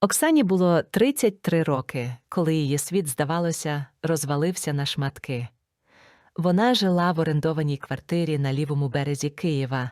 Оксані було 33 роки, коли її світ, здавалося, розвалився на шматки. Вона жила в орендованій квартирі на лівому березі Києва,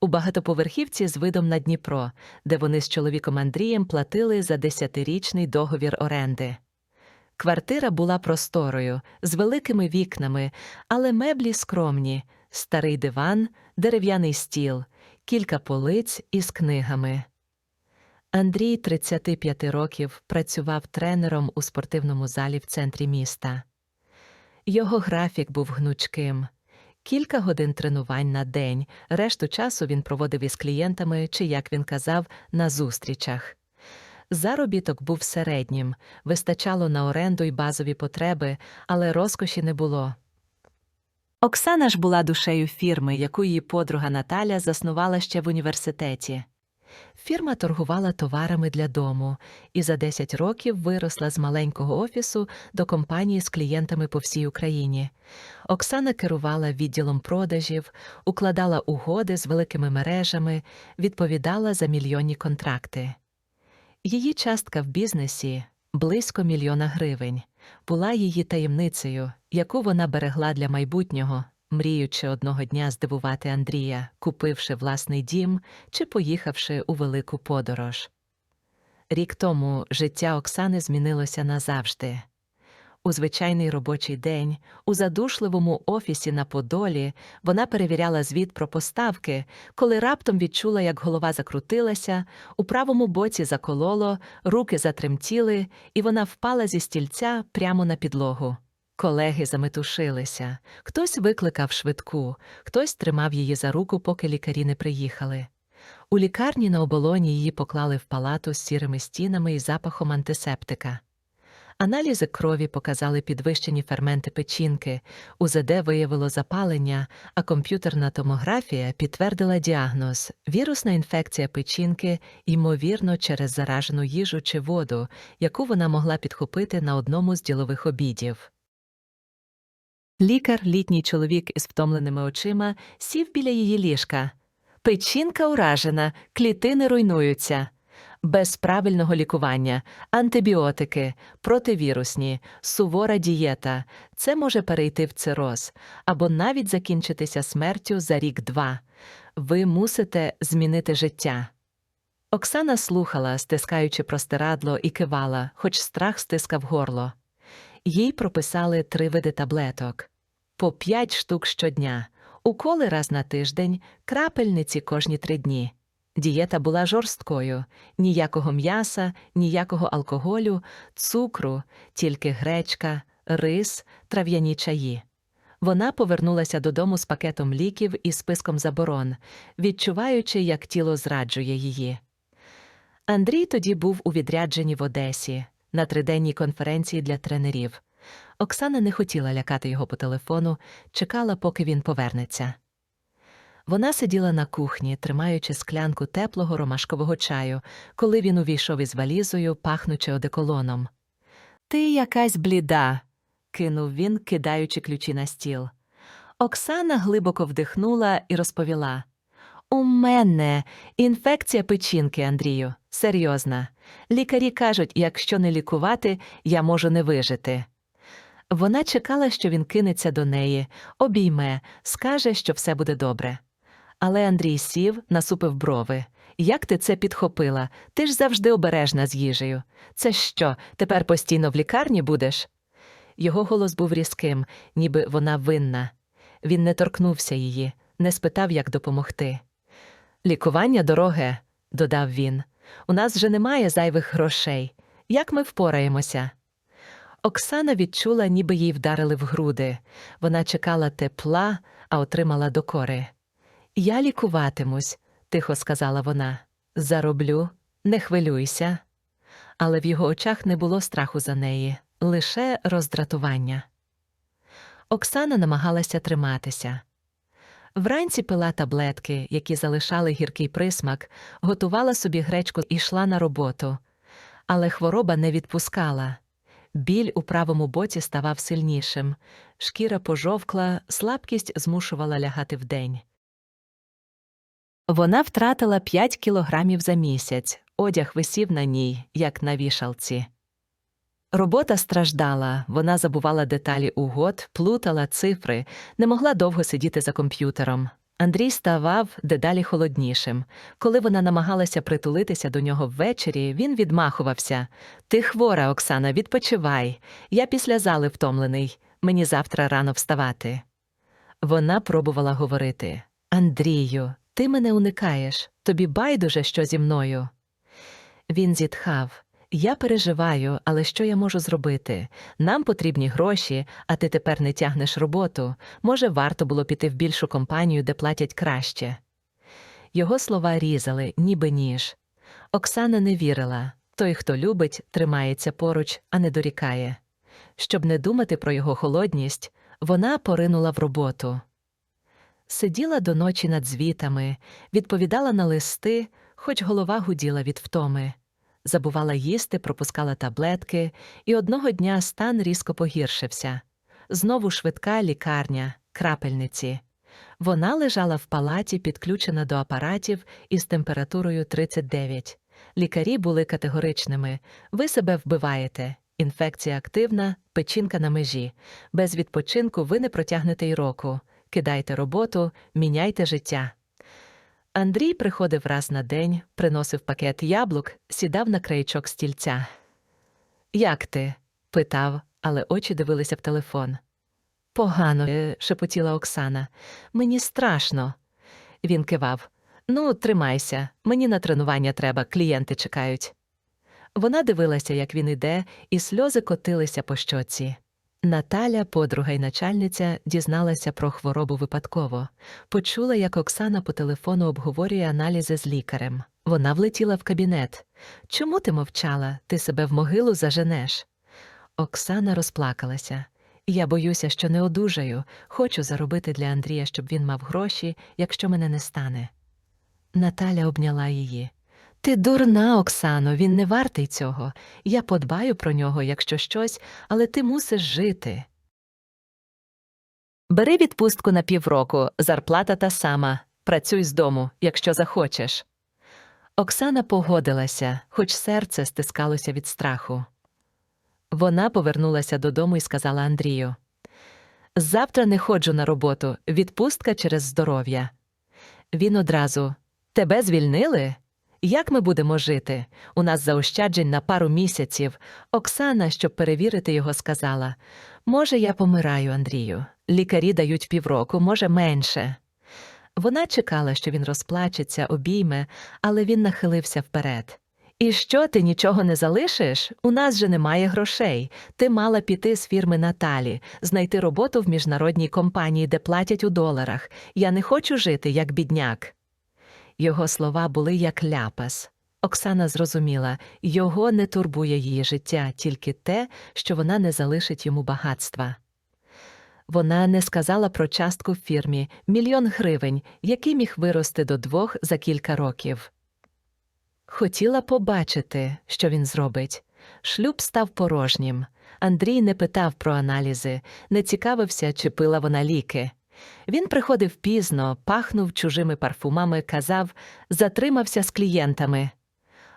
у багатоповерхівці з видом на Дніпро, де вони з чоловіком Андрієм платили за десятирічний договір оренди. Квартира була просторою, з великими вікнами, але меблі скромні, старий диван, дерев'яний стіл, кілька полиць із книгами. Андрій, 35 років, працював тренером у спортивному залі в центрі міста. Його графік був гнучким. Кілька годин тренувань на день, решту часу він проводив із клієнтами чи, як він казав, на зустрічах. Заробіток був середнім, вистачало на оренду й базові потреби, але розкоші не було. Оксана ж була душею фірми, яку її подруга Наталя заснувала ще в університеті. Фірма торгувала товарами для дому і за 10 років виросла з маленького офісу до компанії з клієнтами по всій Україні. Оксана керувала відділом продажів, укладала угоди з великими мережами, відповідала за мільйонні контракти. Її частка в бізнесі близько мільйона гривень була її таємницею, яку вона берегла для майбутнього, мріючи одного дня здивувати Андрія, купивши власний дім чи поїхавши у велику подорож. Рік тому життя Оксани змінилося назавжди. У звичайний робочий день, у задушливому офісі на Подолі, вона перевіряла звіт про поставки, коли раптом відчула, як голова закрутилася, у правому боці закололо, руки затремтіли, і вона впала зі стільця прямо на підлогу. Колеги заметушилися, хтось викликав швидку, хтось тримав її за руку, поки лікарі не приїхали. У лікарні на оболоні її поклали в палату з сірими стінами і запахом антисептика. Аналізи крові показали підвищені ферменти печінки, УЗД виявило запалення, а комп'ютерна томографія підтвердила діагноз вірусна інфекція печінки, ймовірно, через заражену їжу чи воду, яку вона могла підхопити на одному з ділових обідів. Лікар, літній чоловік із втомленими очима, сів біля її ліжка. Печінка уражена, клітини руйнуються. Без правильного лікування, антибіотики, противірусні, сувора дієта це може перейти в цироз або навіть закінчитися смертю за рік-два. Ви мусите змінити життя. Оксана слухала, стискаючи простирадло, і кивала, хоч страх стискав горло. Їй прописали три види таблеток по п'ять штук щодня, уколи раз на тиждень, крапельниці кожні три дні. Дієта була жорсткою ніякого м'яса, ніякого алкоголю, цукру, тільки гречка, рис, трав'яні чаї. Вона повернулася додому з пакетом ліків і списком заборон, відчуваючи, як тіло зраджує її. Андрій тоді був у відрядженні в Одесі на триденній конференції для тренерів. Оксана не хотіла лякати його по телефону, чекала, поки він повернеться. Вона сиділа на кухні, тримаючи склянку теплого ромашкового чаю, коли він увійшов із валізою, пахнучи одеколоном. Ти якась бліда, кинув він, кидаючи ключі на стіл. Оксана глибоко вдихнула і розповіла. У мене інфекція печінки, Андрію, серйозна. Лікарі кажуть, якщо не лікувати, я можу не вижити. Вона чекала, що він кинеться до неї, обійме, скаже, що все буде добре. Але Андрій сів, насупив брови. Як ти це підхопила? Ти ж завжди обережна з їжею. Це що, тепер постійно в лікарні будеш? Його голос був різким, ніби вона винна. Він не торкнувся її, не спитав, як допомогти. Лікування дороге, додав він. У нас вже немає зайвих грошей. Як ми впораємося? Оксана відчула, ніби їй вдарили в груди. Вона чекала тепла, а отримала докори. Я лікуватимусь, тихо сказала вона. Зароблю, не хвилюйся. Але в його очах не було страху за неї, лише роздратування. Оксана намагалася триматися. Вранці пила таблетки, які залишали гіркий присмак, готувала собі гречку і йшла на роботу. Але хвороба не відпускала. Біль у правому боці ставав сильнішим, шкіра пожовкла, слабкість змушувала лягати вдень. Вона втратила 5 кілограмів за місяць, одяг висів на ній, як на вішалці. Робота страждала, вона забувала деталі угод, плутала цифри, не могла довго сидіти за комп'ютером. Андрій ставав дедалі холоднішим. Коли вона намагалася притулитися до нього ввечері, він відмахувався. Ти хвора, Оксана, відпочивай. Я після зали втомлений. Мені завтра рано вставати. Вона пробувала говорити Андрію, ти мене уникаєш, тобі байдуже, що зі мною. Він зітхав. Я переживаю, але що я можу зробити? Нам потрібні гроші, а ти тепер не тягнеш роботу. Може, варто було піти в більшу компанію, де платять краще. Його слова різали, ніби ніж. Оксана не вірила той, хто любить, тримається поруч, а не дорікає. Щоб не думати про його холодність, вона поринула в роботу. Сиділа до ночі над звітами, відповідала на листи, хоч голова гуділа від втоми. Забувала їсти, пропускала таблетки, і одного дня стан різко погіршився. Знову швидка лікарня, крапельниці. Вона лежала в палаті, підключена до апаратів із температурою 39. Лікарі були категоричними. Ви себе вбиваєте. Інфекція активна, печінка на межі. Без відпочинку ви не протягнете й року. Кидайте роботу, міняйте життя. Андрій приходив раз на день, приносив пакет яблук, сідав на краєчок стільця. Як ти? питав, але очі дивилися в телефон. Погано, е, шепотіла Оксана. Мені страшно. Він кивав. Ну, тримайся, мені на тренування треба, клієнти чекають. Вона дивилася, як він іде, і сльози котилися по щоці. Наталя, подруга й начальниця, дізналася про хворобу випадково. Почула, як Оксана по телефону обговорює аналізи з лікарем. Вона влетіла в кабінет. Чому ти мовчала? Ти себе в могилу заженеш. Оксана розплакалася. Я боюся, що не одужаю. Хочу заробити для Андрія, щоб він мав гроші, якщо мене не стане. Наталя обняла її. Ти дурна, Оксано, він не вартий цього. Я подбаю про нього, якщо щось, але ти мусиш жити. Бери відпустку на півроку, зарплата та сама. Працюй з дому, якщо захочеш. Оксана погодилася, хоч серце стискалося від страху. Вона повернулася додому і сказала Андрію Завтра не ходжу на роботу, відпустка через здоров'я. Він одразу Тебе звільнили? Як ми будемо жити? У нас заощаджень на пару місяців. Оксана, щоб перевірити його, сказала Може, я помираю, Андрію. Лікарі дають півроку, може, менше. Вона чекала, що він розплачеться, обійме, але він нахилився вперед. І що, ти нічого не залишиш? У нас же немає грошей. Ти мала піти з фірми Наталі, знайти роботу в міжнародній компанії, де платять у доларах. Я не хочу жити, як бідняк. Його слова були як ляпас. Оксана зрозуміла, його не турбує її життя, тільки те, що вона не залишить йому багатства. Вона не сказала про частку в фірмі мільйон гривень, який міг вирости до двох за кілька років. Хотіла побачити, що він зробить. Шлюб став порожнім. Андрій не питав про аналізи, не цікавився, чи пила вона ліки. Він приходив пізно, пахнув чужими парфумами, казав, затримався з клієнтами.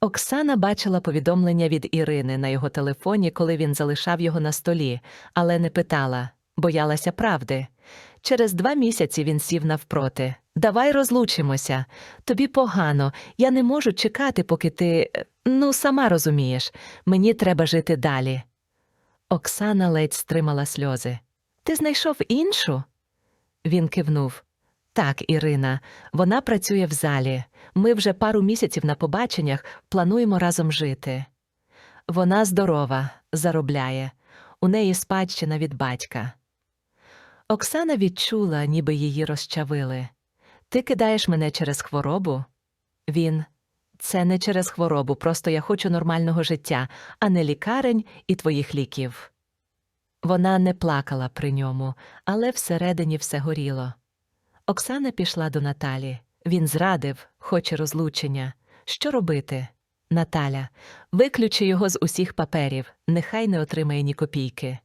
Оксана бачила повідомлення від Ірини на його телефоні, коли він залишав його на столі, але не питала, боялася правди. Через два місяці він сів навпроти. Давай розлучимося. Тобі погано, я не можу чекати, поки ти. Ну, сама розумієш, мені треба жити далі. Оксана ледь стримала сльози. Ти знайшов іншу? Він кивнув. Так, Ірина, вона працює в залі. Ми вже пару місяців на побаченнях плануємо разом жити. Вона здорова, заробляє, у неї спадщина від батька. Оксана відчула, ніби її розчавили. Ти кидаєш мене через хворобу? Він. Це не через хворобу, просто я хочу нормального життя, а не лікарень і твоїх ліків. Вона не плакала при ньому, але всередині все горіло. Оксана пішла до Наталі. Він зрадив, хоче розлучення. Що робити? Наталя, виключи його з усіх паперів, нехай не отримає ні копійки.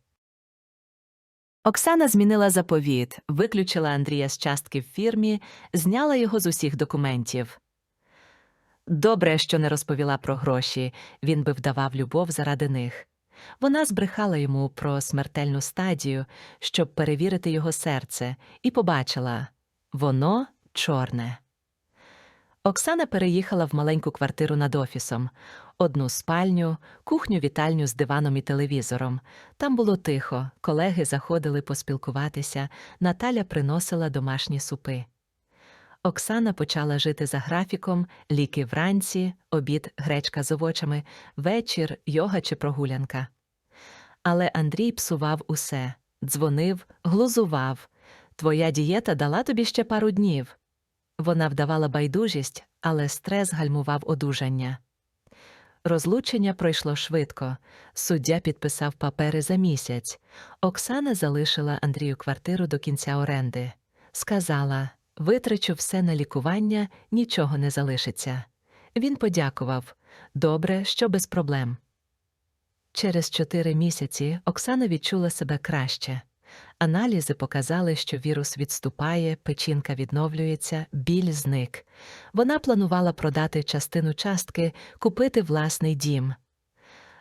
Оксана змінила заповіт, виключила Андрія з частки в фірмі, зняла його з усіх документів. Добре, що не розповіла про гроші, він би вдавав любов заради них. Вона збрехала йому про смертельну стадію, щоб перевірити його серце, і побачила воно чорне. Оксана переїхала в маленьку квартиру над офісом, одну спальню, кухню-вітальню з диваном і телевізором. Там було тихо, колеги заходили поспілкуватися, Наталя приносила домашні супи. Оксана почала жити за графіком, ліки вранці, обід, гречка з овочами, вечір, йога чи прогулянка. Але Андрій псував усе, дзвонив, глузував. Твоя дієта дала тобі ще пару днів. Вона вдавала байдужість, але стрес гальмував одужання. Розлучення пройшло швидко. Суддя підписав папери за місяць. Оксана залишила Андрію квартиру до кінця оренди. Сказала витрачу все на лікування, нічого не залишиться. Він подякував добре, що без проблем. Через чотири місяці Оксана відчула себе краще. Аналізи показали, що вірус відступає, печінка відновлюється, біль зник. Вона планувала продати частину частки, купити власний дім.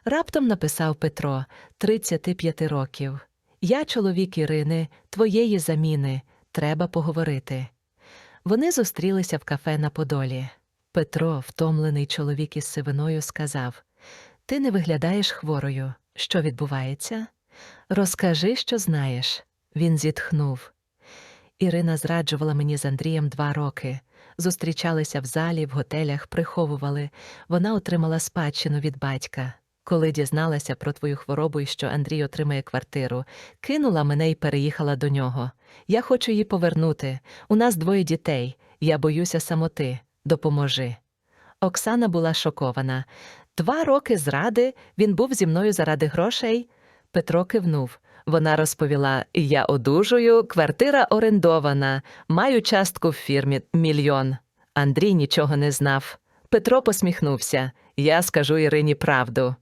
Раптом написав Петро, 35 років. Я чоловік Ірини, твоєї заміни. Треба поговорити. Вони зустрілися в кафе на Подолі. Петро, втомлений чоловік із сивиною, сказав Ти не виглядаєш хворою. Що відбувається? Розкажи, що знаєш. Він зітхнув. Ірина зраджувала мені з Андрієм два роки. Зустрічалися в залі, в готелях, приховували. Вона отримала спадщину від батька. Коли дізналася про твою хворобу і що Андрій отримає квартиру, кинула мене і переїхала до нього. Я хочу її повернути. У нас двоє дітей. Я боюся самоти. Допоможи. Оксана була шокована. Два роки зради він був зі мною заради грошей. Петро кивнув. Вона розповіла: Я одужую, квартира орендована, маю частку в фірмі мільйон. Андрій нічого не знав. Петро посміхнувся. Я скажу Ірині правду.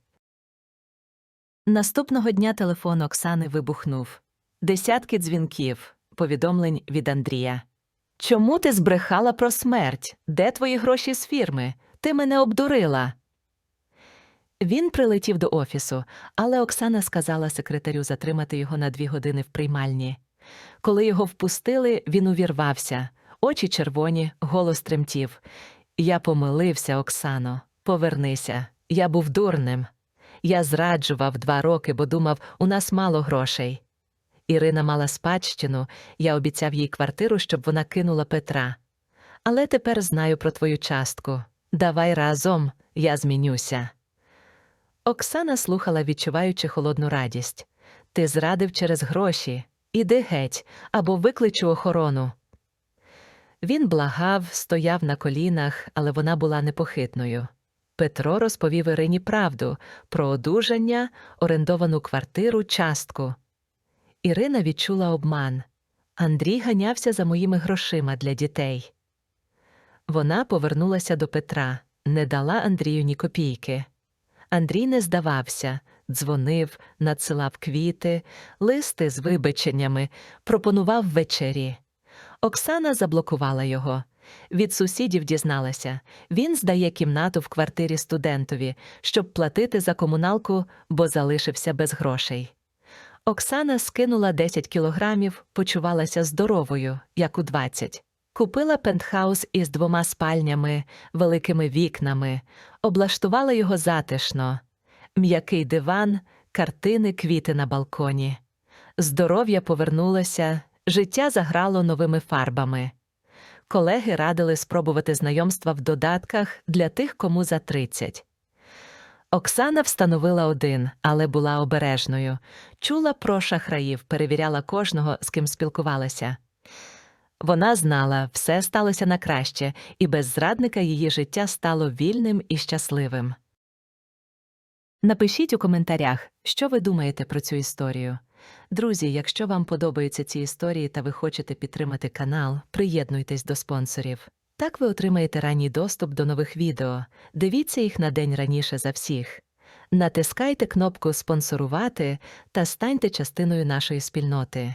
Наступного дня телефон Оксани вибухнув. Десятки дзвінків, повідомлень від Андрія. Чому ти збрехала про смерть? Де твої гроші з фірми? Ти мене обдурила. Він прилетів до офісу, але Оксана сказала секретарю затримати його на дві години в приймальні. Коли його впустили, він увірвався, очі червоні, голос тремтів. Я помилився, Оксано, повернися. Я був дурним. Я зраджував два роки, бо думав, у нас мало грошей. Ірина мала спадщину, я обіцяв їй квартиру, щоб вона кинула Петра. Але тепер знаю про твою частку. Давай разом, я змінюся. Оксана слухала, відчуваючи холодну радість. Ти зрадив через гроші. Іди геть, або викличу охорону. Він благав, стояв на колінах, але вона була непохитною. Петро розповів Ірині правду про одужання, орендовану квартиру, частку. Ірина відчула обман. Андрій ганявся за моїми грошима для дітей. Вона повернулася до Петра, не дала Андрію ні копійки. Андрій не здавався, дзвонив, надсилав квіти, листи з вибаченнями, пропонував вечері. Оксана заблокувала його. Від сусідів дізналася він здає кімнату в квартирі студентові, щоб платити за комуналку, бо залишився без грошей. Оксана скинула 10 кілограмів, почувалася здоровою, як у 20. Купила пентхаус із двома спальнями, великими вікнами, облаштувала його затишно, м'який диван, картини, квіти на балконі. Здоров'я повернулося, життя заграло новими фарбами. Колеги радили спробувати знайомства в додатках для тих, кому за 30. Оксана встановила один, але була обережною. Чула про шахраїв, перевіряла кожного, з ким спілкувалася. Вона знала, все сталося на краще, і без зрадника її життя стало вільним і щасливим. Напишіть у коментарях, що ви думаєте про цю історію. Друзі, якщо вам подобаються ці історії та ви хочете підтримати канал, приєднуйтесь до спонсорів. Так ви отримаєте ранній доступ до нових відео, дивіться їх на день раніше за всіх. Натискайте кнопку Спонсорувати та станьте частиною нашої спільноти.